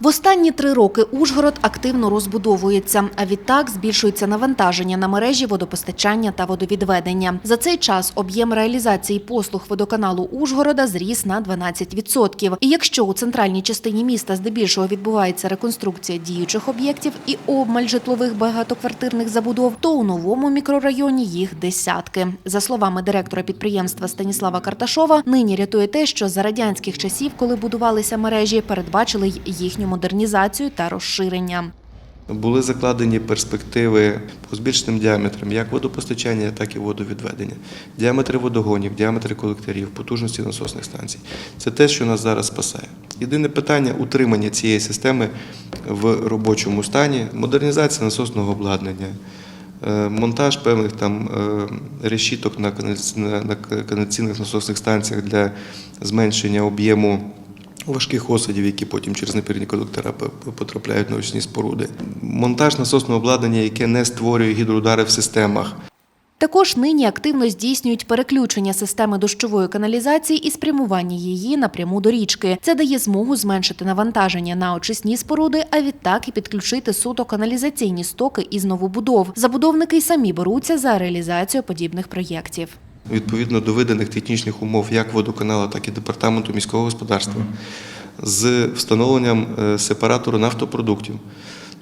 В останні три роки Ужгород активно розбудовується, а відтак збільшується навантаження на мережі водопостачання та водовідведення. За цей час об'єм реалізації послуг водоканалу Ужгорода зріс на 12%. І якщо у центральній частині міста здебільшого відбувається реконструкція діючих об'єктів і обмаль житлових багатоквартирних забудов, то у новому мікрорайоні їх десятки. За словами директора підприємства Станіслава Карташова, нині рятує те, що за радянських часів, коли будувалися мережі, передбачили й їхню модернізацію та розширення. Були закладені перспективи по збільшеним діаметрам як водопостачання, так і водовідведення, діаметри водогонів, діаметри колекторів, потужності насосних станцій. Це те, що нас зараз спасає. Єдине питання утримання цієї системи в робочому стані, модернізація насосного обладнання. е, Монтаж певних там е, решіток на каналізаційних насосних станціях для зменшення об'єму важких осадів, які потім через непірні п- потрапляють на очисні споруди. Монтаж насосного обладнання, яке не створює гідроудари в системах. Також нині активно здійснюють переключення системи дощової каналізації і спрямування її напряму до річки. Це дає змогу зменшити навантаження на очисні споруди, а відтак і підключити суто каналізаційні стоки із новобудов. Забудовники й самі беруться за реалізацію подібних проєктів. Відповідно до виданих технічних умов як водоканалу, так і департаменту міського господарства з встановленням е, сепаратору нафтопродуктів.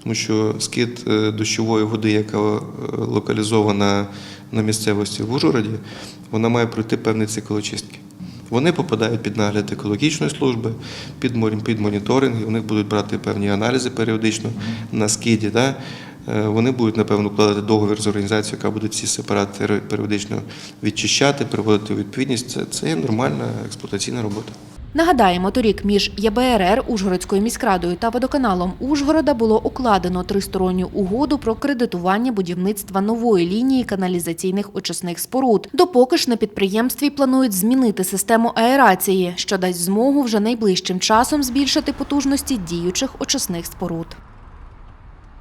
Тому що скид е, дощової води, яка е, локалізована на місцевості в Ужгороді, вона має пройти певний цикл очистки. Вони попадають під нагляд екологічної служби, під, під моніторинг, і у них будуть брати певні аналізи періодично на скиді. Да? Е, Вони будуть, напевно, вкладати договір з організацією, яка буде ці сепаратори періодично відчищати, приводити у відповідність. Це, це є нормальна експлуатаційна робота. Нагадаємо, торік між ЄБРР Ужгородською міськрадою та водоканалом Ужгорода було укладено тристоронню угоду про кредитування будівництва нової лінії каналізаційних очисних споруд. Допоки ж на підприємстві планують змінити систему аерації, що дасть змогу вже найближчим часом збільшити потужності діючих очисних споруд.